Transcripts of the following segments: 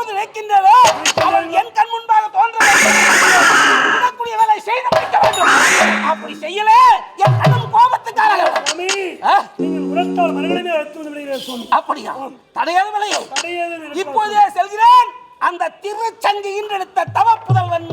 எப்போது நினைக்கின்றதோ என் கண் முன்பாக தோன்ற வேண்டும். விடக்கூடிய வேலை செய்து முடிக்க வேண்டும். அப்படி செய்யல என் கண்ணும் கோபத்துக்காரர்கள் சுவாமி ஆ? நீங்கள் உரத்தால் மனிதனே அழைத்து வந்து விடுகிறேன் சுவாமி. அப்படியா? விலையோ எனக்கு இப்போதே செல்கிறேன். அந்த திருச்சங்கு இன்றெடுத்த தவ புதல்வன்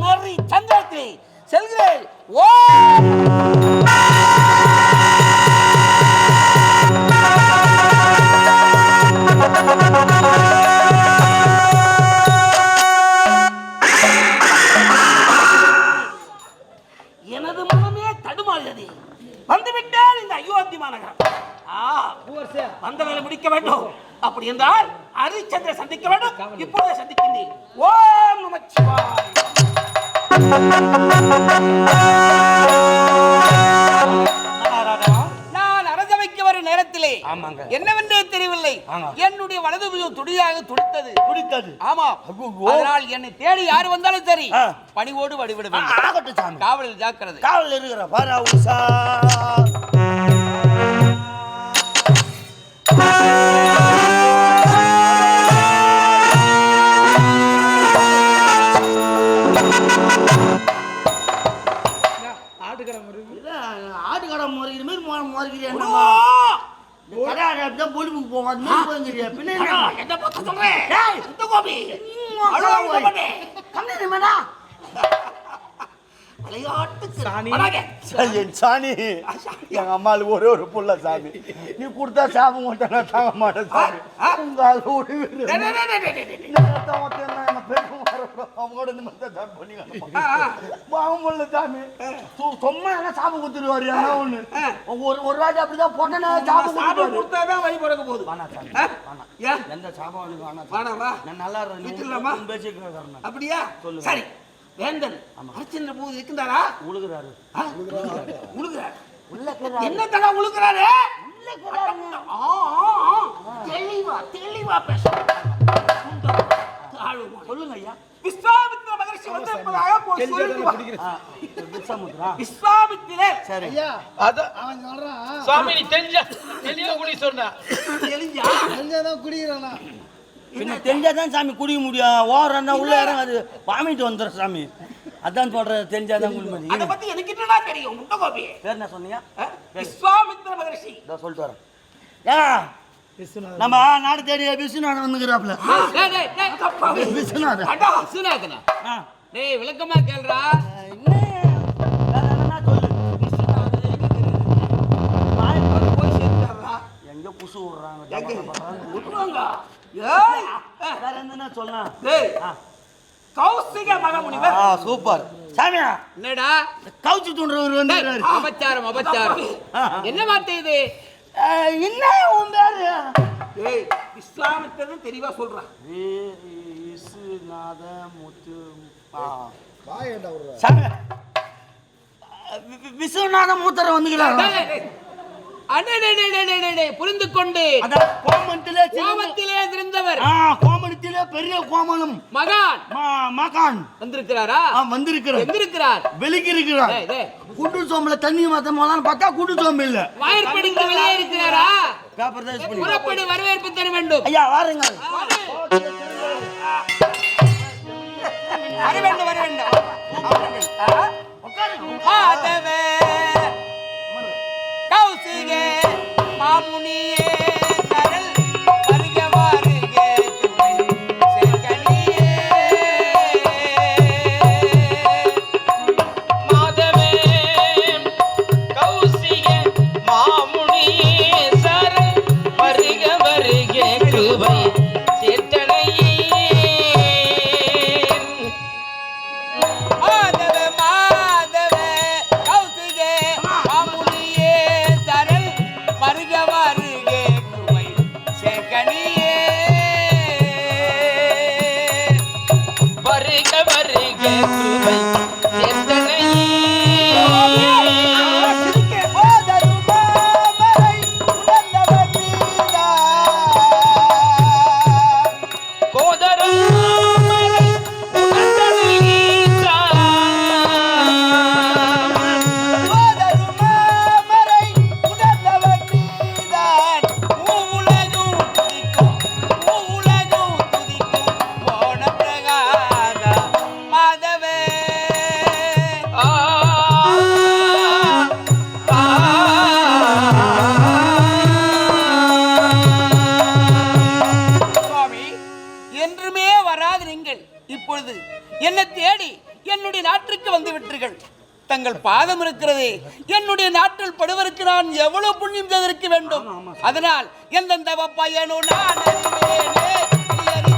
முடிக்க வேண்டும். அப்படி என்றால் ஹரிச்சந்திர சந்திக்க வேண்டும். இப்போதே சந்திக்கின்றேன். ஓம் நமச்சிவாய் நான் வரும் நேரத்திலே ஆமாங்க. என்னவென்றே தெரியவில்லை. என்னுடைய வலது புஜம் துடியாக துடித்தது. பிடித்தது ஆமா. அதனால் என்னை தேடி யார் வந்தாலும் சரி ஆ. பணிவோடு சாமி. காவலில் ஜாக்கிரதை. காவல் இருக்கிற அது மாதிரி போய்ங்கிறியா பின்ன என்ன? பார்த்து சொல்றேன் கோபி. அடா, சாணி. எங்க அம்மாளுக்கு ஒரே ஒரு புள்ள சாமி. நீ கொடுத்தா சாப்பிட மாட்டேன் நான் தாங்க மாட்டேன் சாமி. உங்க. அவங்களோட தான் சாமி பண்ணி சும்மா என்ன சாப்பிட கொடுத்துருவாரு என்ன ஒண்ணு? ஒரு ஒரு வாட்டி அப்படிதான் சாப்பிட சாப்பிட கொடுத்துருவாரு கொடுத்தாதான் வழி பிறக்க போகுது வேணாம் சாமி ஏன்? எந்த சாப்பாடு வேணாம். வேணாம், வா. நான் நல்லா இருக்கேன் வரணும். அப்படியா? சொல்லுங்க. சரி. வேந்தன். அர்ச்சனை போது இருக்கின்றாரா உழுகுறாரு? உழுகுறார். உள்ள என்ன தடா உழுகுறாரு? ஆ, ஆ, ஆ. தெளிவா தெளிவா பேச. சொல்லுங்க ஐயா விஸ்வாமித்திர மகரிஷி வந்திருப்பதாக போய் சொல்லிட்டு வா. ஆ, விஸ்வாமுத்ரா? விஸ்வாமித்திரர் சரி. சுவாமி நீ தெரிஞ்ச தெளிவா குடி சொன்ன. தெரிஞ்சா? பின்ன தெரிஞ்சாதான் சாமி குடிக்க முடியும். ஓரம் உள்ள இறங்காது. வாமிட்டு வந்துடும் சாமி. அதான் சொல்றேன் தெரிஞ்சாதான் குடி அத பத்தி எனக்கு என்னடா தெரியும்? முட்டை கோபி. பேர் என்ன சொன்னீங்க? ஆ? விஸ்வாமித்திர மகரிஷி. இதோ சொல்லிட்டு வரேன். ஏ நம்ம நாடு தேடி விஸ்வநாதன் வந்துக்கிறாப்ல. விஸ்வநாதன். அடா, விஸ்வநாதனா? டேய் விளக்கமா சேர்ந்தாரா? எங்க புசு விடுறாங்க ஏய், வேற எதுனா சொல்லா டேய், ஆ. கௌசிக மகாமுனிவர் ஆ சூப்பர். சாமியா என்னடா? கவுச்சு தூண்டுறவர் வந்து டேய், அபச்சாரம் அபச்சாரம். என்ன வார்த்தை இது? என்ன உன் பேரு? ஏய் விஸ்வாமித்திரன் தெளிவா சொல்றான் முத்து விஸ்வநாத மூத்தர் டேய், புரிந்து கொண்டு. அதான் கோமணத்திலே ஆ கோமணத்திலே பெரிய கோமணம் மகான். மகான். வந்திருக்கிறாரா? வந்திருக்கிறார். எங்க இருக்கிறார் வெளிக்கு இருக்கிறார் குண்டு சோம்பல தண்ணி மாத்த போலான்னு பார்த்தா குண்டு சோம்பு இல்ல. வாயிற்படிக்கு வெளியே இருக்கிறாரா புறப்படி வரவேற்பு தர வேண்டும். ஐயா வாருங்க. வர வேண்டும் வர வேண்டும். தங்கள் பாதம் இருக்கிறதே. என்னுடைய நாட்டில் படுவதற்கு நான் எவ்வளவு புண்ணியம் செய்திருக்க வேண்டும். அதனால் எந்தெந்த பையனோ நான் அறிவேனே, நீ அறி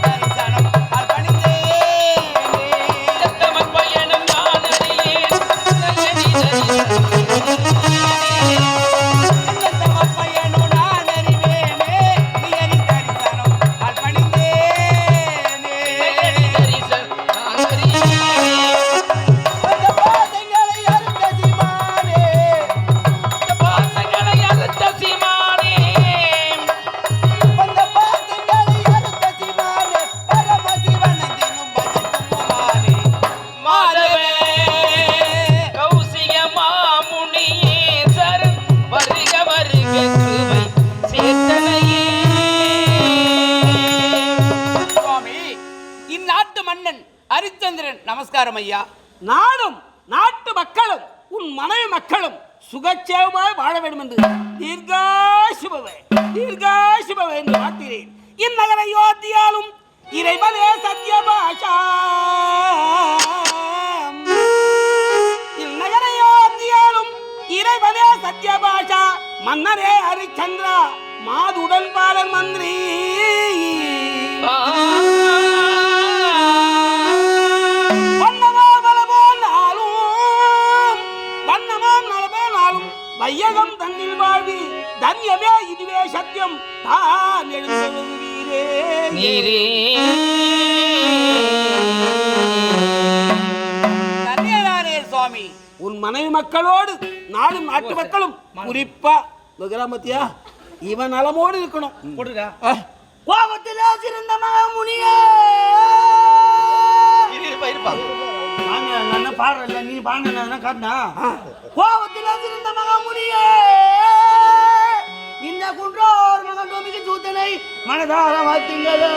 ஜெயச்சந்திரன் நமஸ்காரம் ஐயா. நாடும் நாட்டு மக்களும் உன் மனைவி மக்களும் சுகச்சேவமாய் வாழ வேண்டும் என்று தீர்காசுபவே தீர்காசுபவே என்று வாழ்த்துகிறேன். இந்நகர யோத்தியாலும் இறைவனே சத்யபாஷா. இந்நகர யோத்தியாலும் இறைவனே சத்யபாஷா. மன்னரே ஹரிச்சந்திரா மாதுடன் பாலன் மந்திரி. சத்தியம் தான் எழுந்தது வீரே நீரே சுவாமி உன் மனைவி மக்களோடு நாடும் நாட்டு மக்களும் குறிப்பா கிராமத்தியா இவன் நலமோடு இருக்கணும். கோபத்தில் சிறந்த மகமுனியே! பாடுறேன்ல, நீ பாடுன காட்டினா? கோபத்தில் சிறந்த மகமுனியே! இந்த குன்றோர் மகன் நோமிக்கு சூத்தனை மனதார வாழ்த்துங்களே.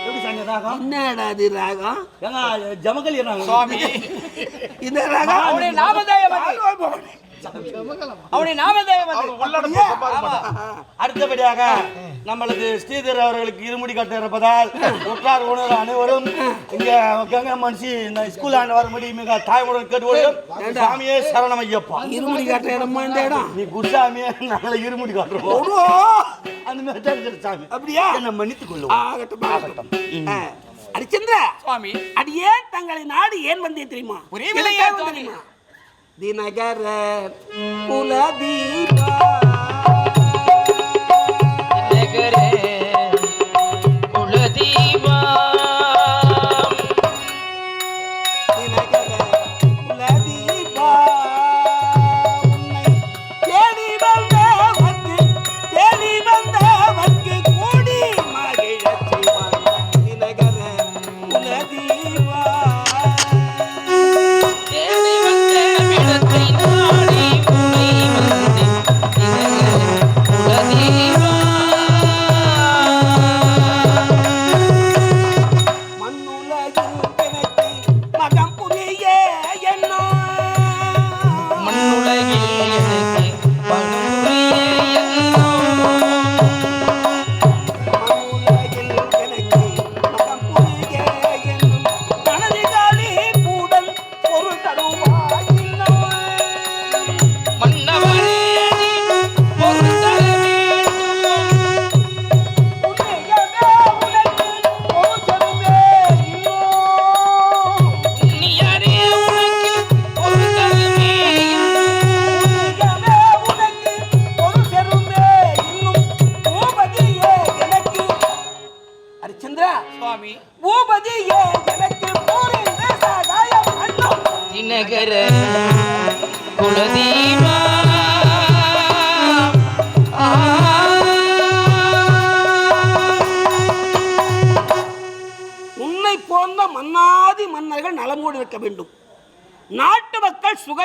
எப்படி சாமி ராகம்? என்னடா இது ராகம்? ஏங்க, ஜமகலி ராகம். சுவாமி இந்த ராகம்? அவனுடைய அடுத்தபடியாக நம்மளது ஸ்ரீதர் அவர்களுக்கு இருமுடி கட்ட இருப்பதால் உற்றார் உணர் அனைவரும் இங்க கங்கை மனுஷி இந்த ஸ்கூல் ஆண்டு வரும்படி மிக தாய்முடன் கேட்டுக்கொள்ளும் சாமியே சரணம் ஐயப்பா. இருமுடி காட்டுற இடமா இந்த இடம்? நீ குருசாமியே நாங்கள இருமுடி காட்டுறோம். அந்த மாதிரி தான் சாமி. அப்படியா? என்ன மன்னித்துக் கொள்ளும் ஆகட்டும் ஆகட்டும். அரிச்சந்திரா சுவாமி. அது ஏன் தங்களை நாடு ஏன் வந்தே தெரியுமா? சுவாமி. தெரியுமா? ದಿನಗರ ಕುಲದೀಪ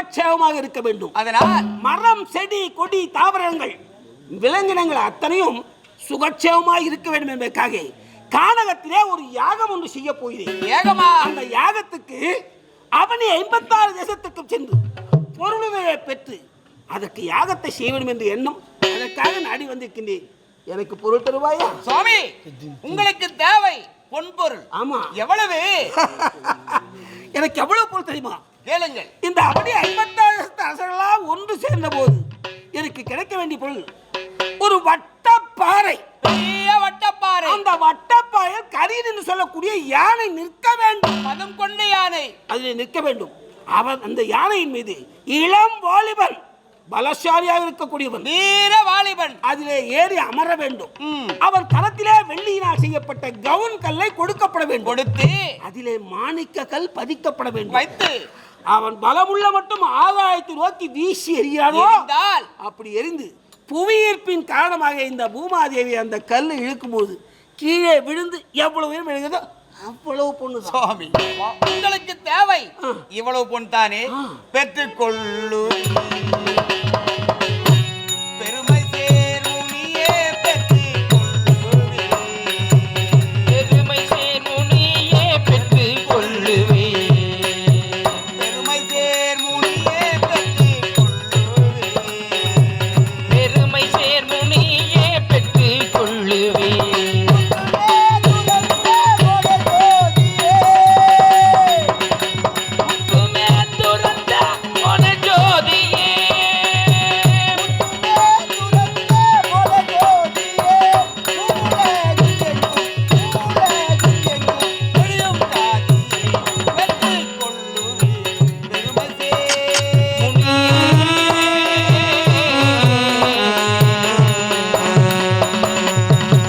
சுகட்சேமமாக இருக்க வேண்டும். அதனால் மரம் செடி கொடி தாவரங்கள் விலங்கினங்கள் அத்தனையும் சுகட்சேமமாக இருக்க வேண்டும் என்பதற்காக கானகத்திலே ஒரு யாகம் ஒன்று செய்ய போகிறேன். ஏகமா அந்த யாகத்துக்கு அவனி ஐம்பத்தாறு தேசத்துக்கு சென்று பொருளுதவியை பெற்று அதற்கு யாகத்தை செய்ய வேண்டும் என்ற எண்ணம். அதற்காக நாடி வந்திருக்கின்றேன். எனக்கு பொருள் தருவாயா? சுவாமி உங்களுக்கு தேவை பொன்பொருள். ஆமா. எவ்வளவு? எனக்கு எவ்வளவு பொருள் தெரியுமா? கேளுங்கள். இந்த அவனி ஐம்பத்தாறு அரசர்களாக ஒன்று சேர்ந்த போது எனக்கு கிடைக்க வேண்டிய பொருள் ஒரு வட்டப்பாறை. வட்டப்பாறை. அந்த வட்டப்பாறையில் கரீன் என்று சொல்லக்கூடிய யானை நிற்க வேண்டும். மதம் கொண்ட யானை. அதில் நிற்க வேண்டும். அவன் அந்த யானையின் மீது இளம் வாலிபன் பலசாலியாக இருக்கக்கூடியவன். வீர வாலிபன். அதிலே ஏறி அமர வேண்டும். அவன் கரத்திலே வெள்ளியினால் செய்யப்பட்ட கவுன் கல்லை கொடுக்கப்பட வேண்டும். கொடுத்து அதிலே மாணிக்க கல் பதிக்கப்பட வேண்டும். வைத்து அவன் பலமுள்ள மட்டும் ஆகாயத்தை நோக்கி வீசி எறிந்தால் அப்படி எரிந்து புவியீர்ப்பின் காரணமாக இந்த பூமாதேவி அந்த கல் இழுக்கும்போது கீழே விழுந்து எவ்வளவு உயரம் விழுகுதோ அவ்வளவு பொண்ணு சுவாமி உங்களுக்கு தேவை. இவ்வளவு பொன் தானே? பெற்றுக்கொள்ளு